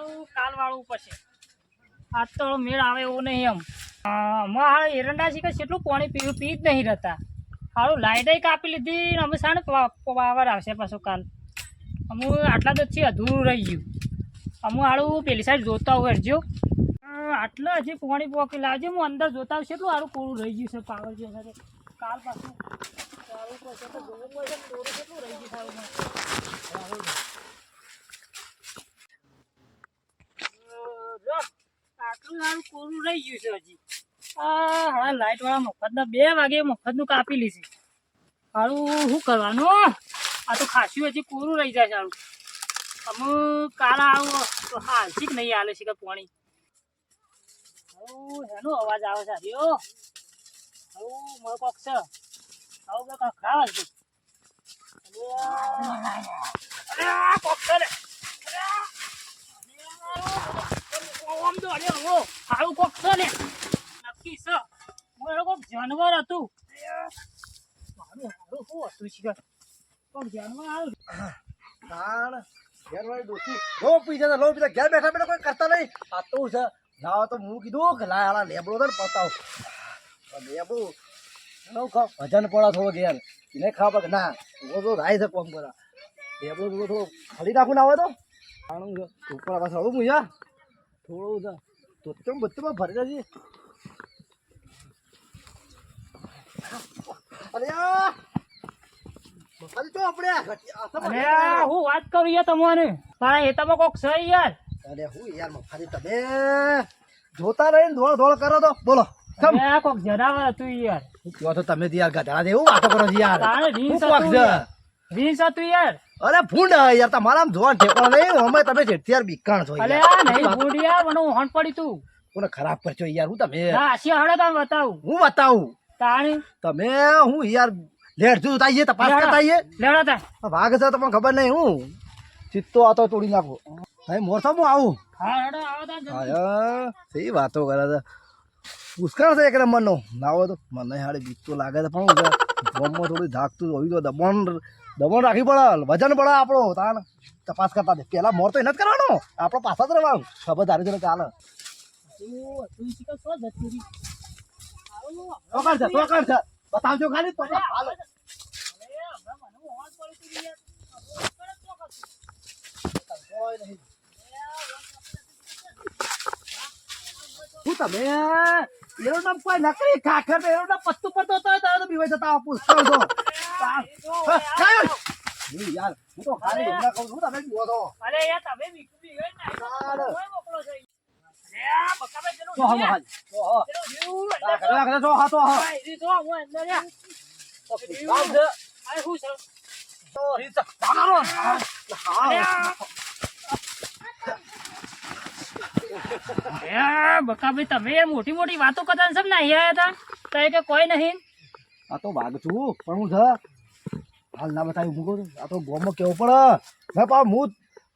હારું કાલ વાળું તો મેળ આવે એવું નહીં એમ. અમારે હાલ એરંડા કે કેટલું પાણી પીવું, પી જ નહીં રહેતા. હારું, લાઈટે કાપી લીધી અમે સાને પાવર આવશે પાછું કાલ. અમુ આટલા તો અધૂરું રહી ગયું. અમે હારું પેલી સાઈડ જોતા હોય આટલા હજી પાણી પોકી લાવજો હું અંદર જોતા હોઉં કેટલું સારું પૂરું રહી ગયું છે પાવર જે કાલ પાછું રહી મને. જો, આટલું સારું કોરું રહી ગયું છે હજી. આ હા લાઈટ વાળા બે વાગે મફતનું કાપી લીધી. સારું શું કરવાનું આ તો ખાસું હજી કોરું રહી જાય સારું. અમુક કાલ આવો હાલથી જ નહીં હાલે છે કે પાણી. એનો અવાજ આવે છે હરિયો હઉ મારો પક્ષ આવું કાંક ખાવા છે અરે આ કોક છે લે. અરે આ. આમ તો અરે હો હારું કોક છે લે નક્કી છે મારો કોક જાનવર હતું મારું હારું શું હતું છે કોક જાનવર આવ્યું તાણ, ઘેર ડોસી. લો પીધા લો પીધા ઘેર બેઠા બેઠા કોઈ કરતા નહીં. આ છે. ના તો હું કીધું કે લાય હાલા લેબડો તો પતાવ. લેબડો એનો ભજન પડા થોડો ઘેર એને કે ના રાય છે કોમ કરા લેબડો થોડો થોડો ખાલી નાખું ના આવે તો. આણું છે. ઉપર યાર થોડું છે. તો તેમ ભરી જશે અરે આ મસાલી ચો આપણે આ તો અરે હું વાત કરું યાર તમને તારા હેતામાં કોક છે યાર. અરે હું યાર મફારી તમે જોતા રહીને ધોળ ધોળ કરો તો. બોલો કેમ અરે આ કોક જનાવર હતું યાર. કહો તો તમે યાર ગધેડા જેવું વાતો કરો છો યાર. તારે શું રીંસ કોક હતું છે? હતું યાર. અરે ભૂંડ યાર તમારા આમ જોવાનું નહીં. અમે તમે જેટલી બીકાણ છો અલે યાર. આ નહીં મને હોન પડી તું. કોને ખરાબ કરશો યાર હું તમે ના આશી તમે બતાવું? હું બતાવું. તાણી. તમે હું યાર લેટ જોતા આવીએ તપાસ લેવડા તા આ છે તમને ખબર નહીં હું. ચિત્તો આતો તોડી નાખો. ભાઈ મોરસા હું આવું? હા હેડો આવો તા હા સહી વાતો કરે છે. પુષ્કળ છે એક નંબરનો? નાવો તો. મને હાડે બીક તો લાગે છે પણ ગોમમાં થોડું ધાકતું હોય તો દબણ દબણ રાખી પડે વજન પડે આપણો. તાન તપાસ કરતા દે. પેલા મોર તો એને જ કરવાનો. આપણો પાછા જ રહેવાનું. ખબર ધારી જોડે ચાલે. બતાવજો ખાલી હોન પડી તું યાર. જ. કોઈ નહીં. તમે એનું નામ કોઈ નકરી ખાખર તો એનું નામ પત્તું પડતો હતો તારે તો બીવાઈ જતા પુષ્કળ છો અરે, એ જો, હા, આ કાંઈ જો. નહીં યાર હું તો ખાલી હમણાં કહું છું તમે જુઓ તો અરે યાર તમે બીકું બી હોય ને, તો. હાલ બકાભાઈ તમે મોટી મોટી વાતો કરતા સબ ના આવ્યા હતા? તો કે કોઈ નહીં. આ તો ભાગ છું પણ હું છે હાલ ના બતાવી મૂકો આ તો ગોમમાં કેવું પડે? મેં પા હું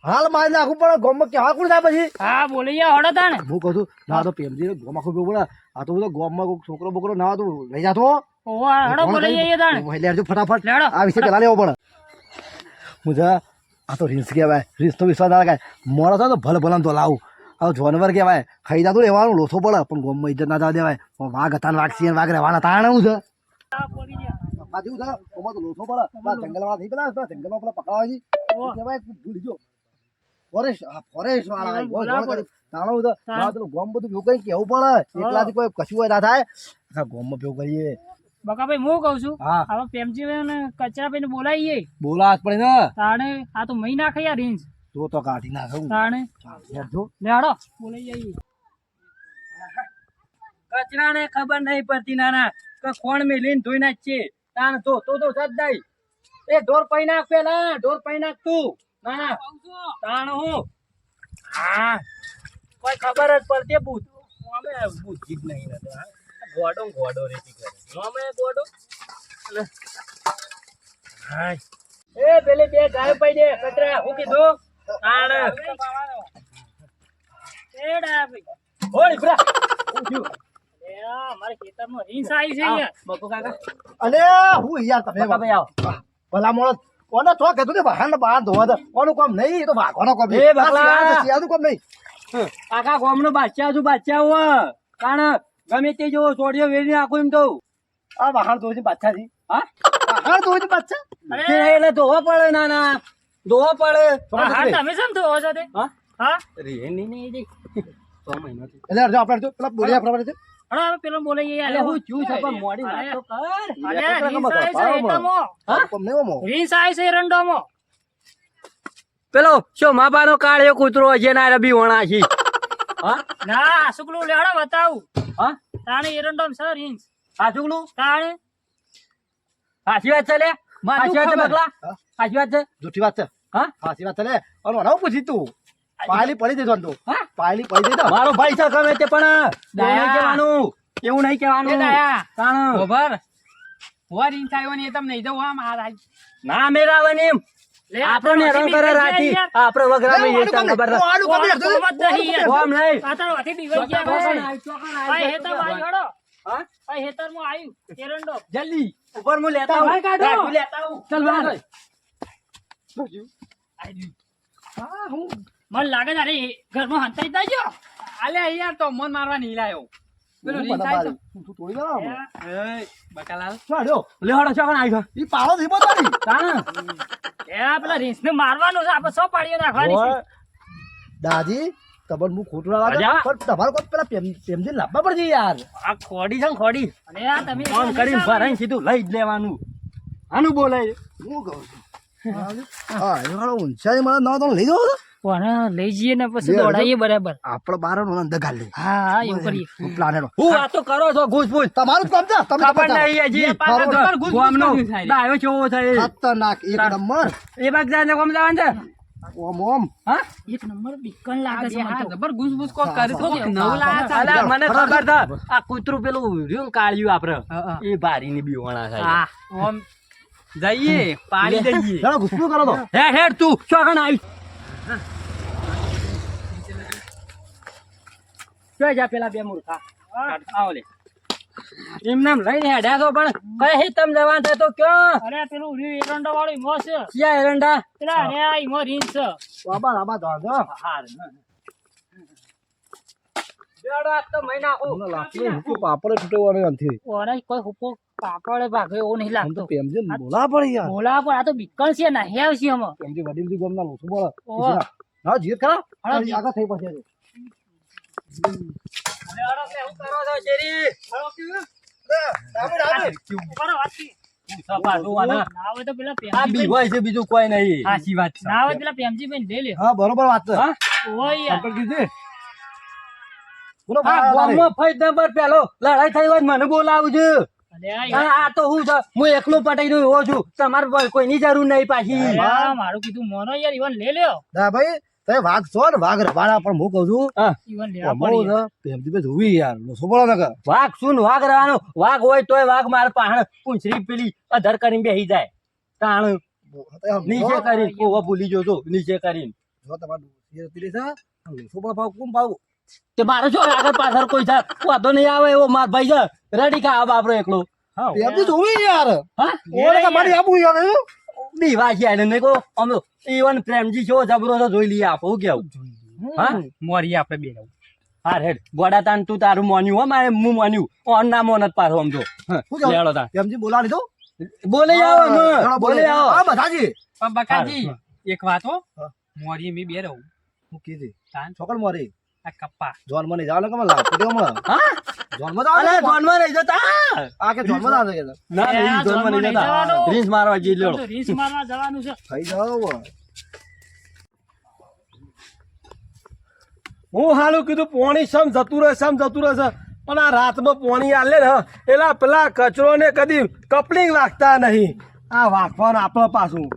હાલ મારી નાખવું પડે ગોમમાં કેવા કોણ થાય પછી? હા બોલી યા હળો તા ને. હું કહું છું ના તો પ્રેમજી ગોમ આખું પીવું પડે. આ તો બધો ગોમમાં કોઈ છોકરો બોકરો ના તો લઈ જાતો. હડો બોલી જઈએ તાણે હજુ ફટાફટ. લેડો. આ વિશે પેલા લેવો પડે. હું જા આ તો રીલ્સ કહેવાય. રીલ્સ તો વિશ્વાસ ના થાય મોડા થાય તો ભલે ભલે તો લાવું આ તો જાનવર કહેવાય. ખાઈ જાતું રહેવાનું લોથો પડે. પણ ગોમમાં ઇજ્જત ના થવા દેવાય. પણ વાઘ હતા વાઘ સિંહ વાઘ રહેવાના તાણે હું છે. ઓમાં તો લોથો પડે. પેલા પેલા જંગલમાં પેલા પકડાવા છે. કહેવાય? ભૂલી ગયો. ફોરેસ્ટ ફોરેસ્ટ વાળા કરી. તાણે તો ગોમ બધું ભેગું કરીને કેવું પડે. એકલાથી કોઈ કશું હોય ના થાય. ગોમ ગોમમાં ભેગું કરીએ. બકાભાઈ હું કહું છું હા. હવે પ્રેમજી ને કચરા ભાઈને બોલાવીએ. બોલા પડે ને. તાણે આ તો મહી નાખે યાર રેન્જ તો તો કાઢી નાખું તાણે. જો. લે હળો બોલાઈ જઈએ કચરાને ખબર નહીં પડતી નાના કે કોણ મેલીને ધોઈ નાખશે તાણ તો તો તો સદ દઈ. એ ઢોર પઈ નાખ પેલા ઢોર પઈ નાખ તું. નાના તાણ હું. હા. કોઈ ખબર જ પડતી ભૂત અમે ભૂત જીત નહીં હા. ગોડો ગોડો રેતી કરે. નોમે ગોડો. હાય. એ પેલી બે ગાય પડી દે કચરા. હું કીધું? તાણ. એડા ભાઈ. ખેતરમાં આવી છે કાકા. હું યાર તમે ભાઈ આવો. ભલા મોણસ. કોને તો કીધું ને વાહન બહાર ધોવા દે. કોનું કામ નહીં તો વાઘવાનો કામ. એ છે, શિયાળનું કામ નહીં. હમ, આખા ગામનો બાદશાહ છું બાદશાહ હો કારણ ગમે તે જો સોડિયો વેરી નાખું એમ તો આ બહાર ધોઈ છે બાદશાહજી હા બહાર ધોઈ છે અરે એટલે ધોવા પડે ના ના ધોવા પડે હા તમે શેમ ધોવો છો તે હા હા રે ની ની દે તો મહિનો એટલે અડધો આપણે અડધો પેલા બોલ્યા પ્રમાણે છે હળો પેલો બોલે એ હું ચૂ છે પણ મોડી અરે. કર અરે છે પાવમાં. હા? કામ ઓમો. રીંસ આવે છે એરંડામાં. પેલો શું માબાનો કાળિયો કૂતરો છે ના રબી વણા છે હા ના શુકલું લેડો બતાવું હા તાણે એરંડામ તાણે? વાત છે લે. સાચી વાત છે બગલા. હા? સાચી વાત છે? જૂઠી વાત છે. હા? સાચી વાત છે લે. અને મને પૂછી તું પાયલી પડી દેજો તું હા? પાયલી પડી દેજો મારો ભાઈ છે ગમે તે પણ. દયા. કહેવાનું. એવું નહીં કહેવાનું. તાણ. ખબર વરીન આવ્યો ને એ તમને નહીં દઉં આમ આ ના મેરાવાની એમ. લે આપણને રંગ કરે રાતી આપણે વગરામી લે, એ તમને ખબર નહીં, જ નહીં આ તારો હાથી બીવાઈ ગયા ભાઈ. આય, ચોકન આય, ભાઈ હળો. હા? ભાઈ મો આવ્યું કેરંડો જલ્દી ઉપર મો લેતા હું આવું. કાઢો. લેતા હું ચાલ બહાર. મને લાગે છે અરે ઘરમાં હંતાઈ છો. આલે યાર તો મન મારવા નહીં લાયો પેલો હું આવ્યો તું- તોડી એ બકાલાલ શું આડ્યો? લે હળો, ચોકન આય છે. ઈ પાળો ધીમો તારી. તાણ. એ આ પેલા મારવાનું છે આપણે સો પાડીઓ નાખવાની દાદી તમને હું ખોટું ના લાગે. પણ તમારે કોઈ પેલા પેમ- લાવવા પડશે યાર. આ ખોડી છે ને ખોડી. અને આ તમે ફોન કરીને ભરાઈને સીધું લઈ જ લેવાનું. આનું બોલાય. હું કહું છું. હા એ વાળો ઊંચાઈ મને ના તો લઈ જાઓ પણ લઈ જઈએ ને પછી દોડાઈએ બરાબર. આપણે બાર નો અંદર ગાલી હા હા એવું કરીએ. પ્લાનેટ હું વાતો કરો છો ઘૂસપૂસ તમારું કામ છે તમે ખબર નહીં હજી. ખબર તો ખબર ઘૂસ ગામનો. ઘૂસ છે. ડાયો કેવો છે ખતરનાક એક નંબર. એ બાગ જાય ને કોમ જવાનું છે? ઓમ ઓમ. હા? એક નંબર બીકન લાગે છે મને હા તો. જબર ઘૂસ ઘૂસ કોક તો નવ હા, હા, લાયા છે. અલા, મને ખબર છે. આ કૂતરું પેલું ને કાળિયું આપડે. હા, હા. એ બારીની બીવાણા થાય. હા ઓમ. જઈએ પાડી દઈએ. ચાલો ગુસ્સો કરો તો. હેડ હેડ તું ચોકન આવી. જોઈ જા પેલા બે મૂર્ખા. આવો લે. એમ લઈને હેડ્યા તો પણ કઈ હે તમ જવાન છે તો ક્યાં? અરે પેલું રહ્યું એરંડા વાળું ઈમો છે. ક્યાં એરંડા? પેલા અરે આ ઈમો રીંછ છે. બાબા બાબા તો આગળ હાર. પાપડે તૂટેવાનો નથી ઓરે કોઈ હુપો પાપડે ભાગે એવું નહીં આમ તો લાગતું. પેમજી બોલા પડે યાર. બોલા પણ આ તો બીકન છે પેલા લે લડાઈ થઈ હોય મને બોલાવું છે આ તો હું હું એકલો પટાઈ રહ્યો છું તમારે કોઈ- કોઈની જરૂર નહીં પાછી મારું કીધું, મોનો યાર, ઈવન લઈ લ્યો. ભાઈ તમે વાઘ છો ને? વાઘ રવાના પણ હું કહું છું. હા. ઈવન લેવા બહુ પડી છે. પેમજી ભાઈ જોવી યાર. લોસો બોલો કે? વાઘ શું વાઘ રહેવાનો. વાઘ હોય તોય વાઘ મારે પાહણ પૂંછડી પેલી અધર કરીને બેહી જાય. તાણ નીચે કરીને કોવા ભૂલી જોજો નીચે કરીને. જો તમારું એ છે. લોસો ભાવ કોમ ભાવ? તે મારે શું આગળ પાછળ કોઈ થાય વાંધો નહીં આવે એવો માર ભાઈ છે. રેડી ખા બાપરો એકલો? હા પેમજી જોવી યાર. હા? ઓરે મારી આબુ યાર બીવા છે એને કો અમે ઈવન પ્રેમજી છો જબરો જોઈ લઈએ આપો કેવું? હા? મોરી આપણે બે રહું હા હેડ ગોડા તાન તું તારું માન્યું હો મારે હું માન્યું. ઓન ના મોન જ પાછો આમ જો. લેડો તાન પેમજી બોલાવી દો. બોલે આવો અમે બોલે. આવો. હા બધાજી. પણ બકાજી એક વાત હો. મોરી મેં બે રહું હું કીધી. તાન. છોકર મારી. કપ્પા. જોન જાવ ને હા? જોનમાં જાવ અલે ને? જોનમાં રહી જતા. આ કે જોનમાં જાવ કે ના એ આ નહીં જોનમાં જોનમાં નહીં નહીં જતા. જવાનું. મારવા જઈ લેડો તો મારવા જવાનું છે. થઈ જાવ હું હાલું કીધું પોણી સમ જતું રહે સમ જતું રહેશે પણ આ રાતમાં પોણી આલે ને એલા પેલા કચરો ને કદી કપલિંગ લાગતા નહીં. આ વાંખવાનું આપણે પાછું.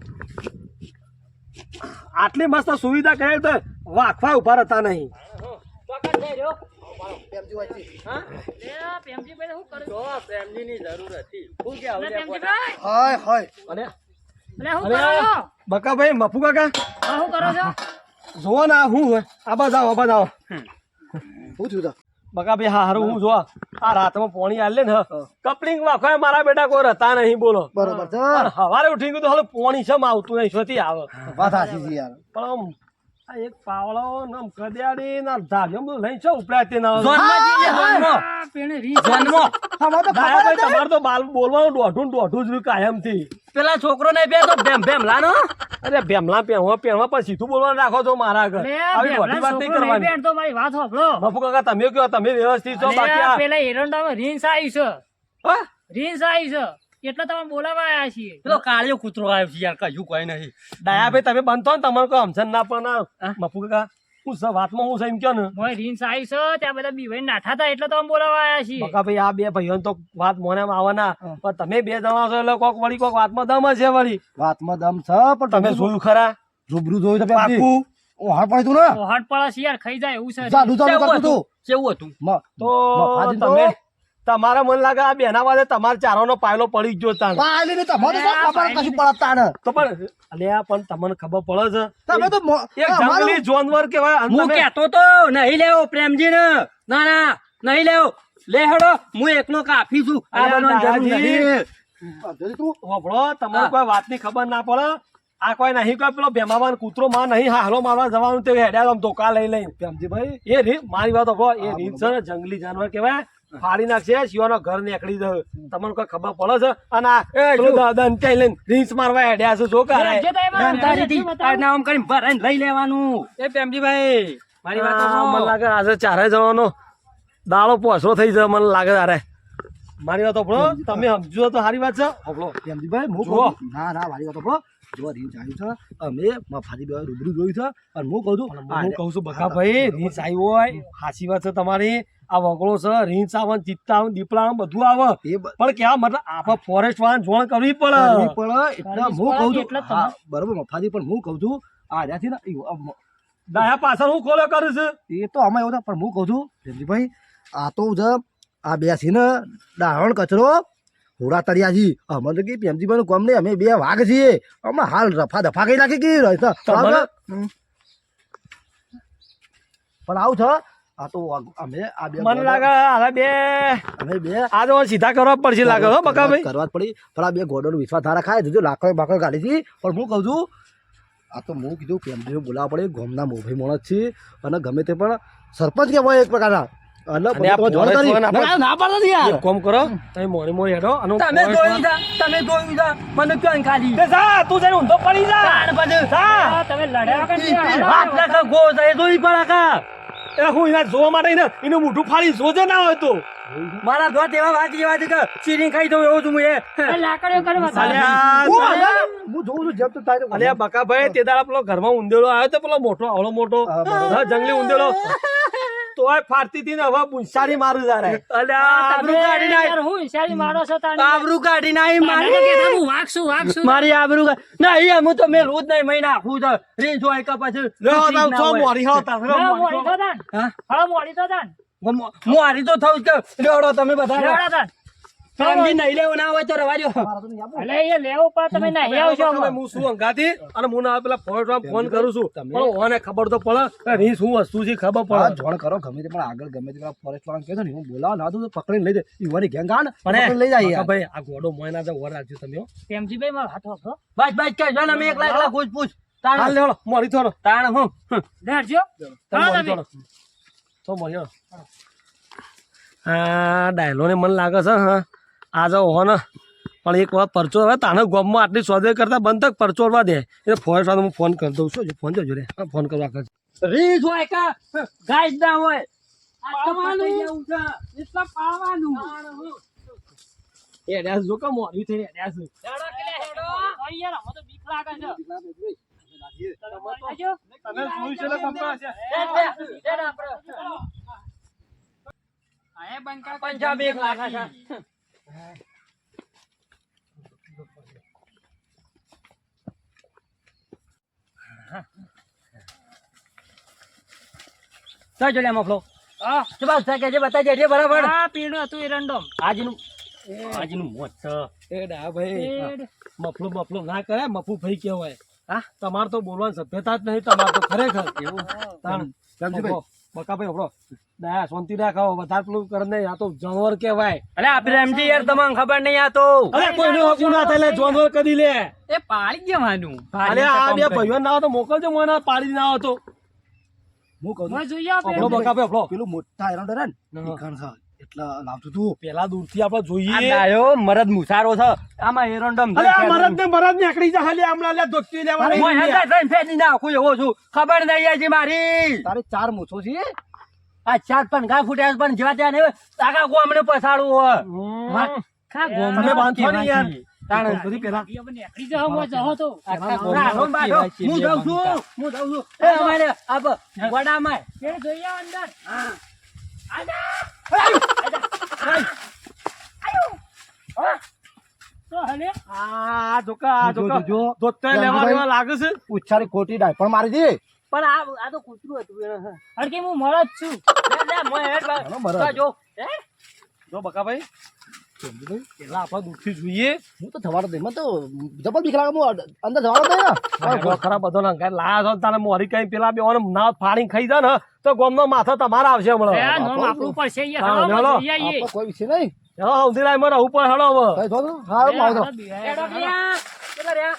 આટલી મસ્ત સુવિધા કરેલ તો વાંખવા ઊભા રહેતા નહીં. લે પેમજી ભાઈ શું કરું? જરૂર હતી. શું કે હવે પેમજી ભાઈ હાય હાય. અને? લે શું કરો છો? બકાભાઈ મફુ કાકા? હા, શું કરો છો? જુઓ ને આ હું હોય. આ બાદ આવો આ શું થયું બકા ભાઈ હા હારું હું જોવા આ રાતમાં પોણી આલે ને કપલિંગ વાખો મારા બેટા કોઈ રહેતા નહીં બોલો. બરોબર છે હવારે ઉઠી ગયું તો હાલ પોણી છે આવતું નહીં શોથી આવે. વાત સાચી છે યાર. પણ એક પાવડો ને આમ કડિયાળી ને બધું લઈને છે ઉપડ્યા તે ના જોનમાં રીસ તો તમારે તો બાલ બોલવાનું દોઢું ને દોઢું જ રહ્યું કાયમથી. પેલા છોકરો ને બે તો ભેમ ભેમ લાનો અરે ભેમલા પહેવા પહેવા પણ સીધું બોલવાનું રાખો છો મારા આગળ આવી મોટી વાત નહીં કરવાની. બેઠતો, મારી વાત સાંભળો. બાપુ કાકા તમે કયો તમે વ્યવસ્થિત છો બાકી પેલા એરંડામાં રીંસ આવી છે. હા? રીંછ આવી છે. એટલે તમે બોલાવા આવ્યા છીએ. પેલો કાળિયો કૂતરો આવ્યો છે યાર કયું કઈ નહીં. દયા ભાઈ તમે બનતો ને તમારે કોઈ સમજણ ના પણ બાપુ કાકા હું છે વાતમાં હું છે કયો ને? મોય રીંછ આવી છે ત્યાં બધા બીવાઈ નાઠા હતા એટલે તમે બોલાવા આવ્યા છીએ. બકા ભાઈ આ બે ભાઈઓ તો વાત મોને આવવાના. પણ તમે બે જણા છો એટલે કોક વળી કોક વાતમાં દમ છે વળી. વાતમાં દમ છે પણ તમે જોયું ખરા? રૂબરૂ જોયું તમે પાકું. ઓ હાર તું ને. ઓહાડ પડે છે યાર ખાઈ જાય એવું છે. જાદુ ચાલુ કરતું હતું? તું. કેવું હતું? મ- તો મફાજી તો- તમે તમારા મન લાગે આ બેના વાળે તમારા ચારોનો પાયલો પડી જ ગયો તાણ. પાયલી ને તમારે તો ખબર કશું પડતા ને તો પણ અલ્યા પણ તમને ખબર પડે છે. તમે તો એક જંગલી જાનવર કેવાય હું કેતો તો નહીં લેવો પ્રેમજી ને ના ના નહીં લેવો. લે હેડો હું એકનો કાફી છું. આ અલ્યા બનવાની જરૂર નહીં તું? હોભળો તમને કોઈ વાતની ખબર ના પડે. આ કોઈ નહીં કોઈ પેલો ભેમાવાન કૂતરો માં નહીં હાલો મારવા જવાનું તે હેડ્યા ધોકા લઈ લઈ પ્રેમજીભાઈ. એ રીત મારી વાત હોભળો એ રીત છે જંગલી જાનવર કહેવાય. ફાડી નાખશે શિવાનો ઘર નીકળી દે. તમને કોઈ ખબર પડે છે? અને આ પેલો દાદા ને લઈને રીંચ મારવા હેડ્યા છે જો નામ કરીને ભરાઈને લઈ લેવાનું. એ પ્રેમજીભાઈ મારી વાત મને લાગે આજે ચારે જવાનો દાળો પોસો થઈ જાય મને લાગે તારે. મારી વાત આપણો તમે સમજો તો સારી વાત છે. આપણો પ્રેમજીભાઈ હું ના ના મારી વાત આપણો જો રીંછ આવ્યું છે. અમે મફાજી બે રૂબરૂ જોયું છે. અને હું કહું છું હું કહું છું બકા ભાઈ રીંચ આવી હોય હાચી વાત છે તમારી. આ વગળો છે રીંછ આવે ચિત્તા આવે દીપડા બધું આવે. એ પણ કેવા મતલબ આપણે ફોરેસ્ટ વાળા જોણ કરવી પડે. પડે એટલે હું કહું છું હા, બરોબર મફાજી પણ હું કહું છું આ ત્યાંથી ને દયા પાછળ હું ખોલો કરું છું? એ તો અમે એવું પણ હું કહું છું રેમજીભાઈ આ તો છે આ બેસી ને ડાહણ કચરો હોડા તળિયા છી અમે તો કે પ્રેમજીભાઈ નું કામ નહીં અમે બે વાઘ છીએ. અમે હાલ રફા દફા કરી નાખી કે. પણ આવું છે આ તો અમે આ બે મને લાગે હવે બે અમે બે આજે મને સીધા કરવા પડશે લાગે હો બકા ભાઈ. કરવા પડી. પણ આ બે ગોડો વિશ્વાસ ધારા ખાય. જોજો લાકડો બાકડો કાઢી હતી. પણ હું કહું છું આ તો હું કીધું પ્રેમજીને બોલાવવા પડે. ગામના મોભાઈ માણસ છે. અને ગમે તે પણ સરપંચ કહેવાય એક પ્રકારના. કામ કરો તમે મોરી મોરી હેડો. અને તમે છે મને ક્યાં ખાલી જા તું ઊંધો પડી જા. તમે લડ્યા હાથ નાખો, ગો પડે કા. એ હું એના જોવા માટે ને એનું મોઢું ફાડી જોજે ના હોય તો મારા ધોત એવા વાત જેવા કે ચીરી ખાઈ દઉં એવું છું હું એ. લાકડીઓ કરવા હું જોઉં છું જેમ તો તારે અલ્યા બકાભાઈ તે દાડા પેલો ઘરમાં ઊંધેડો આવ્યો તો પેલો મોટો આવડો મોટો. જંગલી ઊંધેડો તોય ફાટતી હતી ને હવે પૂંછાડી મારું જારે અલ્યા, આબરૂ કાઢી નાખ. હું મારો છો. આબરૂ કાઢી નાખી મારી. તો કહેતા હું છું, મારી આબરૂ ના એ હું તો મેલું રોજ નહીં મહિના આખું તો રીંછ હોય કે પછી રો તો છો મોરી હો લો મોરી તો દાન હા? મોરી તો દાન હું હું તો થઉં જ કે લેવડો તમે બધા રેડો તાણ. પ્રેમજી નહીં લેવું ના હોય તો રવા અલે એ લેવું પણ તમે નહીં આવશો હું શું અંગાથી? અને હું ના પેલા ફોન ફોન કરું છું. પણ ઓને ખબર તો પડે. શું વસ્તુ છે ખબર પડે. જોણ કરો ગમે તે પણ આગળ ગમે તે ફોરેસ્ટ વાળા કહે ને હું બોલાવો ના તો પકડીને લઈ જાય. યુવાની ગેંગ આ પણ લઈ જાય ભાઈ આ ઘોડો મોયના તો રાખજો તમે હો. પ્રેમજીભાઈ મારો હાથ વાપરો. બસ બસ કે જો ને અમે એકલા એકલા પૂછ. પૂછ હાલ તાણ મોરી થોડો. તાણ હું. લેડજો. તમે હા, મોરી તમે. થોડો. તો મોરી હો. ડાયલો ને મન લાગે છે હા. આ જાઓ હો ને. પણ એક વાર પરચો હવે તાને ગોમમાં આટલી સોદે કરતા બંધ તક પરચોડવા દે. એટલે ફોરેસ્ટ વાળા હું ફોન કરી દઉં છું. ફોન જોજો રે. હા, ફોન કરવા કરજો રીંછ હોય કે ગાય જ ના હોય. પંજાબ એક લાખ છે જોડે મફલો હા. ચબાવ છે કે જે બતાજે જે બરાબર. હા પીણું હતું એરંડોમ. આજનું આજનું મોત છે. એ ડા ભાઈ. મફલું મફલું ના કરે મફુ ભાઈ કહેવાય. હા? તમારે તો બોલવાની સભ્યતા જ નહીં તમારે તો ખરેખર. એવું? તાણ. પ્રેમજીભાઈ. બકાભાઈ હબળો દયા શાંતિ રાખો. વધારે પેલું કરે નહીં. આ તો જાનવર કહેવાય. અરે આ પ્રેમજી યાર તમને ખબર નહીં આ તો. અરે કોઈને હકું ના થાય લે જાનવર કદી લે. એ પાડી જવાનું અરે આ બે ભાઈઓ ના હોય તો મોકલજો મને પાડી ના હોય તો. હું કહું જોઈએ આપણે. બકાભાઈ હબળો પેલું મોટા એરંડો રે ને. એટલે લાવતું તું. પેલા દૂરથી આપણે જોઈએ. આયો મરદ મુસારો છે. આમાં એરંડમ અરે આ મરદ ને મરદ ને આકડી જા હાલી આમલા લે દોસ્તી લેવા હું હેંડા થઈને ફેંદી નાખું એવો છું. ખબર નહીં આજી મારી. તારે ચાર મૂછો છે? આ ચાર પણ ગા ફૂટ્યા પણ જેવા ત્યાં નહીં તાકા ગોમને પસાડું હોય. ખા ગોમનો બાંધો નહીં યાર. તાણ બધી પેલા નીકળી જાઓ, મોય જાઓ તો. આખા હું જાઉં છું હું જાઉં છું. એ અમારે આપ વડામાં. એ જોઈએ અંદર. હા. હલે. ઉચ્ચારી ખોટી ડાય પણ મારી દે પણ આ તો કૂતરું હતું. હું મળો છું. જા જો હે? ભાઈ પેલા આપણે દૂરથી જોઈએ હું તો થવાનો તો જબર બીક અંદર જવાનો દે ને હવે ખરા બધો ના લાયા છો તારે મોરી કઈ પેલા બે ના ફાડી ખાઈ જા ને તો ગોમનો માથો તમારા આવશે હમણાં. આપણું પડશે હા, હળો, કોઈ વિશે નહીં. હા હવધી લાઈ મને ઉપર હેલો હવે. હા હળો હળો. રહ્યા?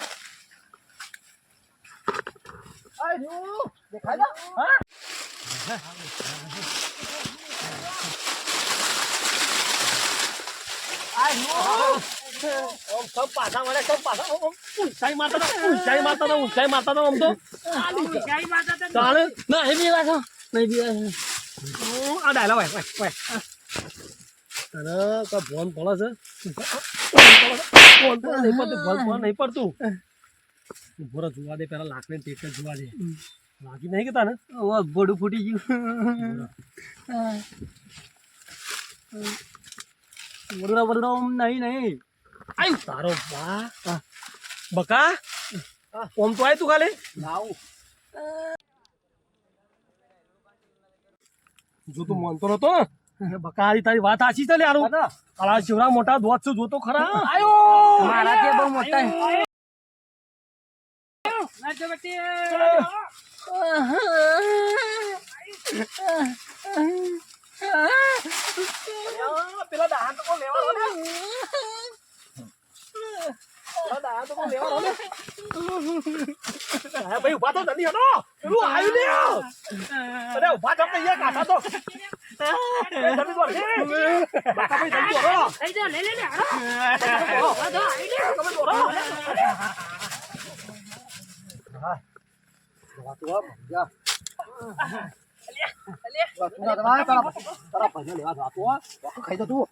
દેખાય ના પાછા વળે સબ પાછા. ઊંચાઈ માતા ઊંચાઈ માતા ઊંચાઈ મારતા આમ તો. જય માતા ના, એ બી વાસો. નહીં બી આ ડાયલા વાય વાય વાય અરે કા ભોન પડે છે ભોન પડે નહીં પડતું ભોન પડે નહીં પડતું ઊભો જોવા દે પેલા લાકડી ટેક જોવા દે લાગી નહીં કે તને ઓવે, બોડું ફૂટી ગયું વડુડા વડુડા નહીં નહીં આયુ તારો બા બકા ઓમ તો આય તું ખાલી જો તું માનતો નતો ને? બકારી તારી વાત આછી છે લે હારું. કાળા શિવરા મોટા દોત છે જોતો ખરા? આયો! મારાથી બહુ મોટા નાચો બેટી. પેલા દાહન તો લેવાનો ને? પેલા દાહન તો લેવાનો ને? હા ભાઈ ઊભા તો જલ્દી હટો. પેલું આવ્યું ને અરે ઊભા થા અહીંયા કાઢા તો. જલ્દી દોડ બાકા ભાઈ જલ્દી દોડો. લઈ જાઓ, લઈ લે લે, હળો. હા, તો આવી લે. તમે દોડો ખાઈ તું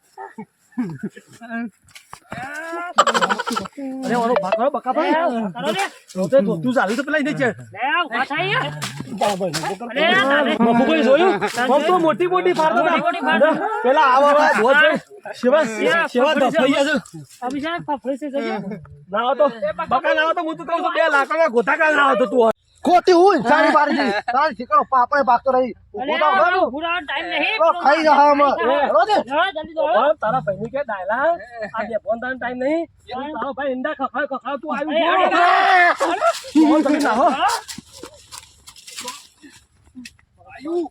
અરે ઓરો બાકા બકા ભાઈ. કરો લે. તો તો તું ચાલી તો પેલા એને છે. લે, ઊભા થાય અરે, તારે. જોયું? આમ તો મોટી મોટી પેલા આવા આવા છે. અભિષેક ફફડી છે. જજો. ના તો. બકા ના તો હું તો કહું છું બે લાકડા ગોતા કાલ ના તો તું. ખોટી હું સારી દી તારી શીકડો પાપડે ભાગતો રહી. time નહીં. તો ખાઈ જા હમ હેલો દે હેળો, જલ્દી દોડો. પણ તારા ભાઈ કે ડાયલા આ બે ફોન તારો ટાઈમ નહીં તારો ભાઈ ઈંડા ખખાવ ખખાવ તું ફોન તમે ના હો. આવ્યું.